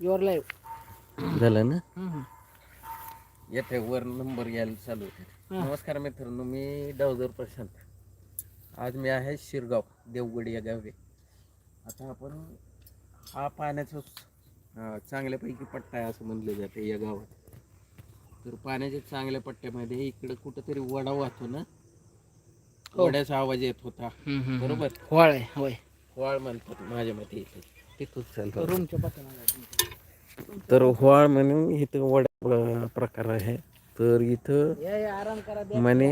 Your live झालं ना? येते वर नंबर यायला चालू होते. हा. नमस्कार मित्रांनो मी डावजर प्रशांत. आज मी आहे शिरगाव देवगड या गावी. आता आपण हा पाण्याचा अं, चांगल्यापैकी पट्टा आहे असं म्हणलं जातं या गावात. तर पाण्याच्या चांगल्या पट्ट्यामध्ये इकडं कुठंतरी वडा वाहतो ना? हो. वड्याचा आवाज येत होता. बरोबर? होळ आहे होय. व्हाळ म्हणतात माझ्या मते इथे. तिथूच चालतो. रूमच्या पाठीमागे. तर व्हाळ म्हणून इथं वडा प्रकार आहे. तर इथं या या आराम करा द्या म्हणे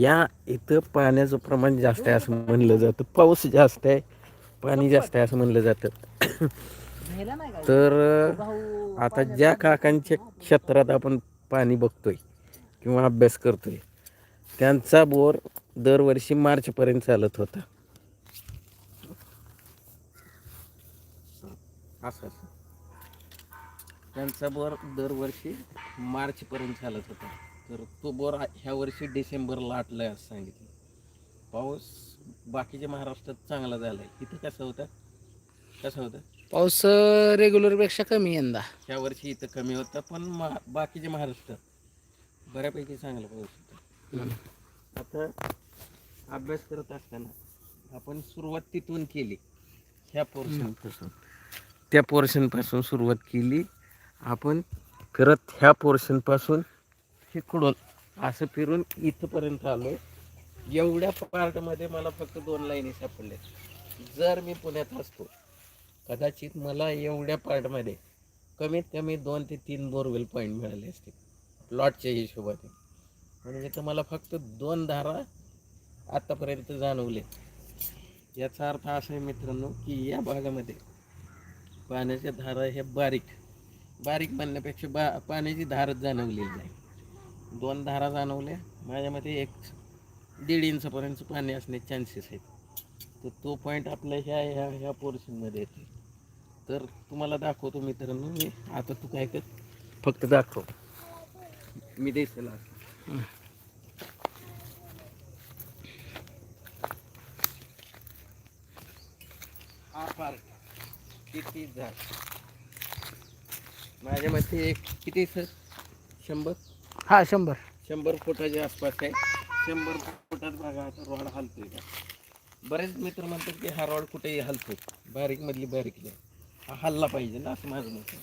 या इथं पाण्याचं प्रमाण जास्त आहे असं म्हणलं जातं. पाऊस जास्त आहे पाणी जास्त आहे असं म्हणलं जातं. नेला नाही का? तर आता ज्या काकांच्या क्षेत्रात आपण पाणी बघतोय किंवा अभ्यास करतोय त्यांचा बोर दरवर्षी मार्चपर्यंत चालत होता. असं असं. त्यांचा बोर दरवर्षी मार्चपर्यंत चालत होता. तर तो बोर ह्या वर्षी डिसेंबरला आटलाय असं सांगितलं. पाऊस बाकीच्या महाराष्ट्रात चांगला झालाय. इथं कसं होतं? कसं होतं? पाऊस रेग्युलरपेक्षा कमी यंदा. ह्या वर्षी इथं कमी होता पण मा बाकीच्या महाराष्ट्रात बऱ्यापैकी चांगला पाऊस होता. आता अभ्यास करत असताना आपण सुरुवात तिथून केली. ह्या पोर्शनपासून त्या पोर्शनपासून सुरुवात केली. आपण करत ह्या पोर्शनपासून इकडून असं फिरून इथंपर्यंत आलो एवढ्या पार्टमध्ये मला फक्त दोन लाईनी सापडल्या जर मी पुण्यात असतो कदाचित मला एवढ्या पार्टमध्ये कमीत कमी दोन ते तीन बोरवेल पॉईंट मिळाले असते प्लॉटच्या हिशोबाने. म्हणजे तर मला फक्त दोन धारा आत्तापर्यंत जाणवले. याचा अर्थ असा आहे मित्रांनो की या भागामध्ये पाण्याच्या धारा हे बारीक बारीक म्हणण्यापेक्षा बा पाण्याची धारच जाणवलेली नाही. दोन धारा जाणवल्या. माझ्या मते एक दीड इंचपर्यंत पाणी असण्याचे चान्सेस आहेत. तर तो पॉईंट आपल्या ह्या ह्या ह्या पोर्शनमध्ये येते तर तुम्हाला दाखवतो मित्रांनो मी. आता तू काय कर? फक्त दाखव. मी दिसेल हा पार्क किती झाड. माझ्या मते एक किती सर? शंभर? हा शंभर. शंभर फुटाच्या आसपास आहे. शंभर फुटात बघा आता रॉड हलतोय का? बरेच मित्र म्हणतात की हा रॉड कुठेही हलतोय. बारीक मधली बारीक नाही. हा हल्ला पाहिजे ना असं माझं मत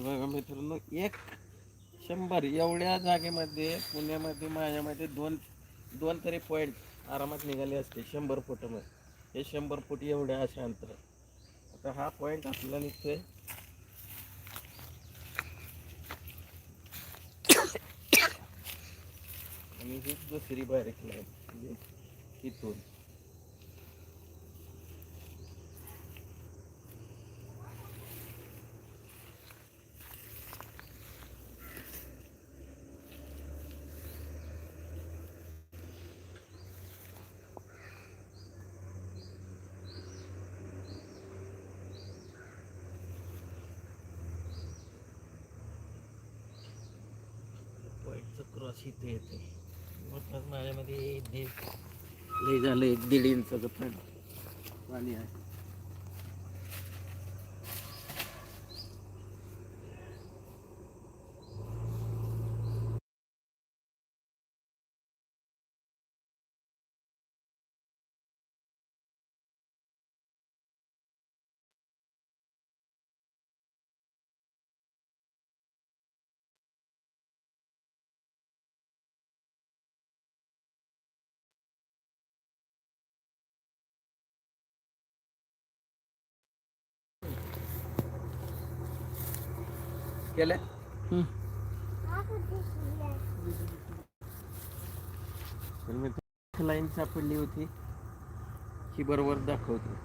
बघा मित्रांनो एक शंभर एवढ्या जागेमध्ये पुण्यामध्ये माझ्यामध्ये दोन दोन तरी पॉईंट आरामात निघाले असते शंभर फुटामध्ये. हे शंभर फूट एवढ्या अशा अंतर. आता हा पॉईंट आपल्याला निघतोय. आणि ही दुसरी बारीक लाईन म्हणजे इथून. क्रॉस इथे येते. मग माझ्यामध्ये दीड लई झालं एक दीड इंचाचं पण पाणी आहे. केलं हम्म. तर मी लाईन सापडली होती. ही बरोबर दाखवतो.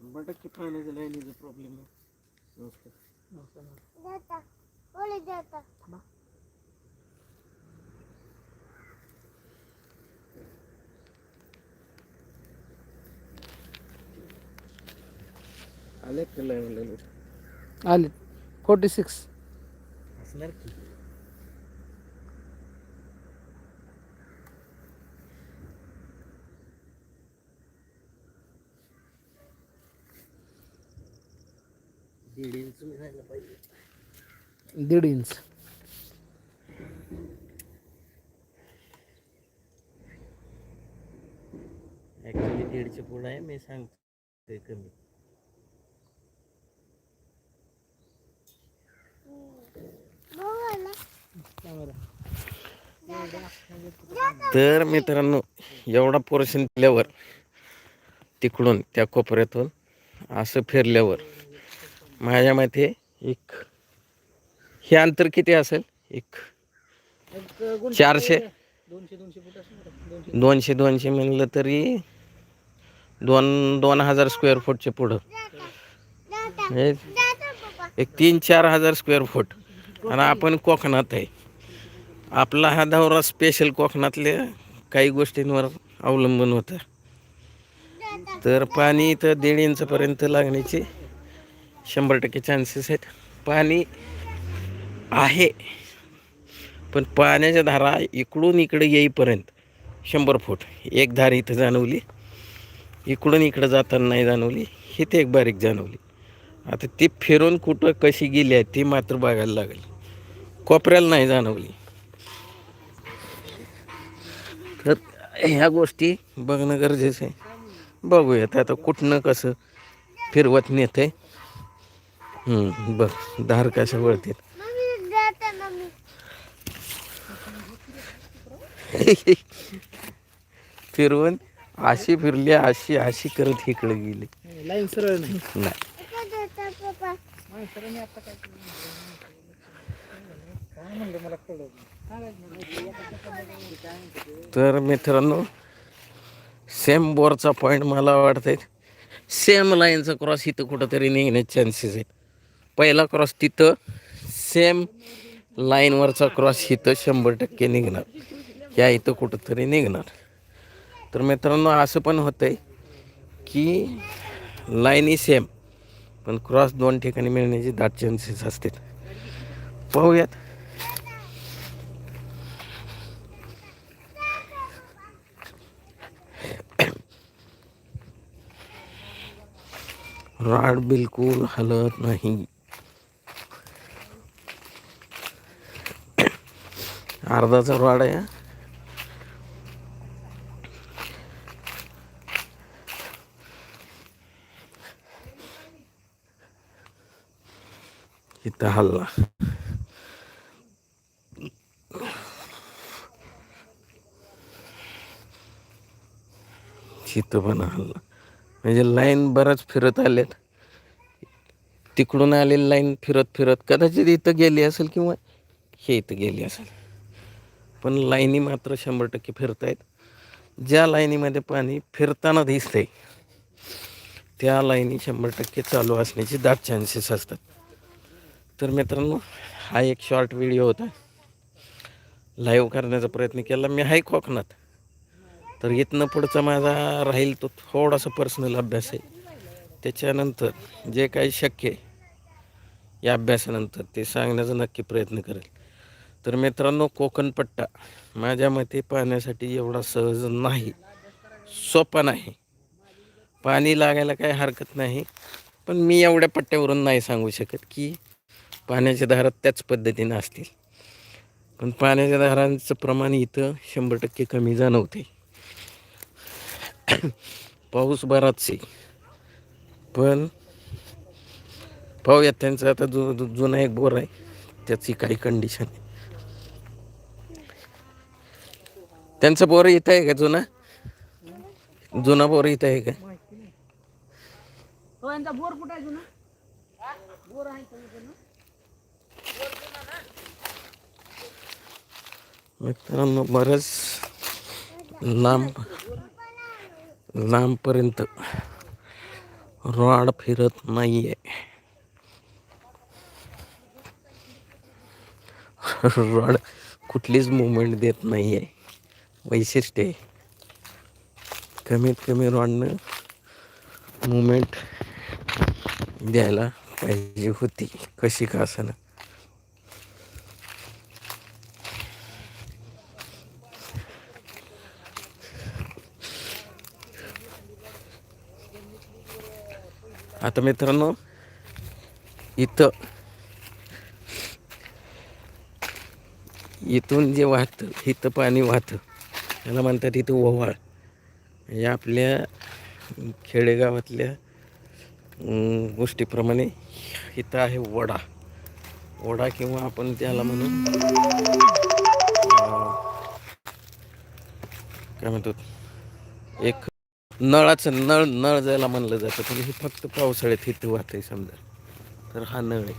शंभर टक्के पाण्याच्या लाईनीचा प्रॉब्लेम आहे नमस्कार. आले का लाईन आले फोर्टी सिक्स असणार की? दीड इंच मिळायला पाहिजे. दीड इंच. ॲक्च्युली दीडचे पुढं आहे मी सांगतोय कमी. तर मित्रांनो एवढा पोर्शन दिल्यावर तिकडून त्या कोपऱ्यातून असं फिरल्यावर माझ्या मते एक हे अंतर किती असेल? एक. चारशे. दोनशे दोनशे म्हणलं तरी दोन दोन हजार स्क्वेअर फूटचे पुढं. एक तीन चार हजार स्क्वेअर फूट आणि आपण कोकणात आहे. आपला हा दौरा स्पेशल कोकणातल्या काही गोष्टींवर अवलंबून होतं. तर पाणी इथं दीड इंचपर्यंत लागण्याची शंभर टक्के चान्सेस आहेत. पाणी आहे. पण पाण्याच्या धारा इकडून इकडे येईपर्यंत शंभर फूट. एक धार इथं जाणवली. इकडून इकडं जाताना नाही जाणवली. ही ते एक बारीक जाणवली. आता ती फिरून कुठं कशी गेली आहे ती मात्र बघायला लागेल. कोपऱ्याला नाही जाणवली. तर ह्या गोष्टी बघणं गरजेचं आहे. बघूयात आता कुठनं कसं फिरवत नेते बघ धार कशा वळतील फिरवून अशी फिरली अशी अशी करत इकडे गेली. लाईन सरळ नाही. तर मित्रांनो सेम बोरचा पॉईंट मला वाटतंय. सेम लाईनचा क्रॉस इथं कुठंतरी निघण्याचे चान्सेस आहेत. पहिला क्रॉस तिथं सेम लाईनवरचा क्रॉस इथं शंभर टक्के निघणार. या इथं कुठंतरी निघणार. तर मित्रांनो असं पण होतं आहे की लाईनही सेम पण क्रॉस दोन ठिकाणी मिळण्याचे दाट चान्सेस असतात पाहूयात. रॉड बिलकुल हलत नाही. अर्धाचा रॉड आहे इथं हल्ला. इथं पण हल्ला. म्हणजे लाईन बराच फिरत आलेत. तिकडून आलेली लाईन फिरत फिरत कदाचित इथं गेली असेल किंवा हे इथं गेली असेल. पण लाईनी मात्र शंभर टक्के फिरत आहेत ज्या लाईनीमध्ये पाणी फिरताना दिसते त्या लाईनी शंभर टक्के चालू असण्याचे दाट चान्सेस असतात. तर मित्रांनो हा एक शॉर्ट व्हिडिओ होता. लाईव्ह करण्याचा प्रयत्न केला. मी आहे कोकणात. तर इथनं पुढचा माझा राहील तो थोडासा पर्सनल अभ्यास आहे. त्याच्यानंतर जे काही शक्य आहे या अभ्यासानंतर ते सांगण्याचा नक्की प्रयत्न करेल. तर मित्रांनो कोकण पट्टा माझ्या मते पाहण्यासाठी एवढा सहज नाही सोपा नाही. पाणी लागायला काही हरकत नाही पण मी एवढ्या पट्ट्यावरून नाही सांगू शकत की पाण्याच्या धारात त्याच पद्धतीनं असतील. पण पाण्याच्या धारांचं प्रमाण इथं शंभर टक्के कमी जाणवते पाऊस बराचसे पण पाहूयात त्यांचा. आता जु- जुना एक बोर आहे त्याची काही कंडिशन आहे. त्यांचं बोर इथं आहे का? जुना? जुना बोर इथं आहे का? यांचा बोर कुठं आहे जुना? बोर आहे का इथं? मित्रांनो बरंच लांब लांबपर्यंत रॉड फिरत नाहीये. रॉड कुठलीच मुवमेंट देत नाहीये. वैशिष्ट्य. आहे कमीत कमी रॉडनं मुमेंट द्यायला पाहिजे होती कशी का असं आता मित्रांनो इथं इथून जे वाहतं इथं पाणी वाहतं याला म्हणतात इथं ओव्हाळ. म्हणजे आपल्या खेडेगावातल्या गोष्टीप्रमाणे इथं आहे वडा. वडा किंवा आपण त्याला म्हणू काय म्हणतो एक नळाचं नळ नळ जायला म्हणलं जातं पण हे फक्त पावसाळ्यात इथं वाहतंय समजा. तर हा नळ आहे.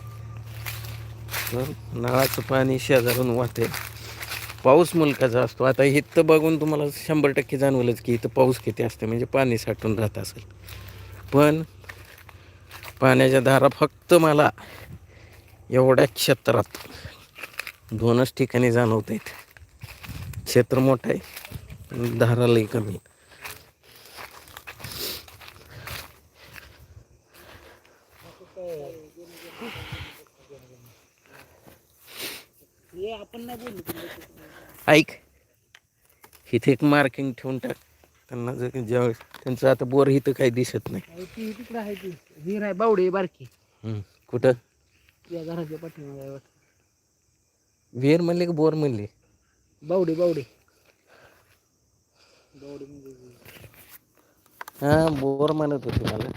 तर नळाचं पाणी शेजारून वाहते पाऊस मुलकाचा असतो. आता इथं बघून तुम्हाला शंभर टक्के जाणवलंच की इथं पाऊस किती असते म्हणजे पाणी साठून राहत असेल. पण पाण्याच्या धारा फक्त मला एवढ्या क्षेत्रात दोनच ठिकाणी जाणवत आहेत क्षेत्र मोठं आहे पण धारा लई कमी. आहे. हे आपण नाही बोलू ऐक. इथे एक मार्किंग ठेवून टाक. त्यांना जर ज्यावेळेस त्यांचं आता बोर इथं काही दिसत नाही. ती तिकडे आहे ती. हिर आहे बावडे बारकी. हम्म. कुठं? या घराच्या पाठीमागे आहे वाटतं. विहीर म्हणले की बोर म्हणले? बावडे बावडे. बावडे म्हणजे हा बोर म्हणत होते मला.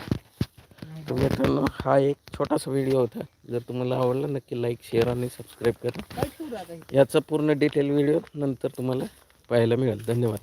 तर मित्रांनो हा एक छोटासा व्हिडिओ होता. जर तुम्हाला आवडला नक्की लाईक शेअर आणि सबस्क्राईब करा? याचा पूर्ण डिटेल व्हिडिओ नंतर तुम्हाला पाहायला मिळेल. धन्यवाद.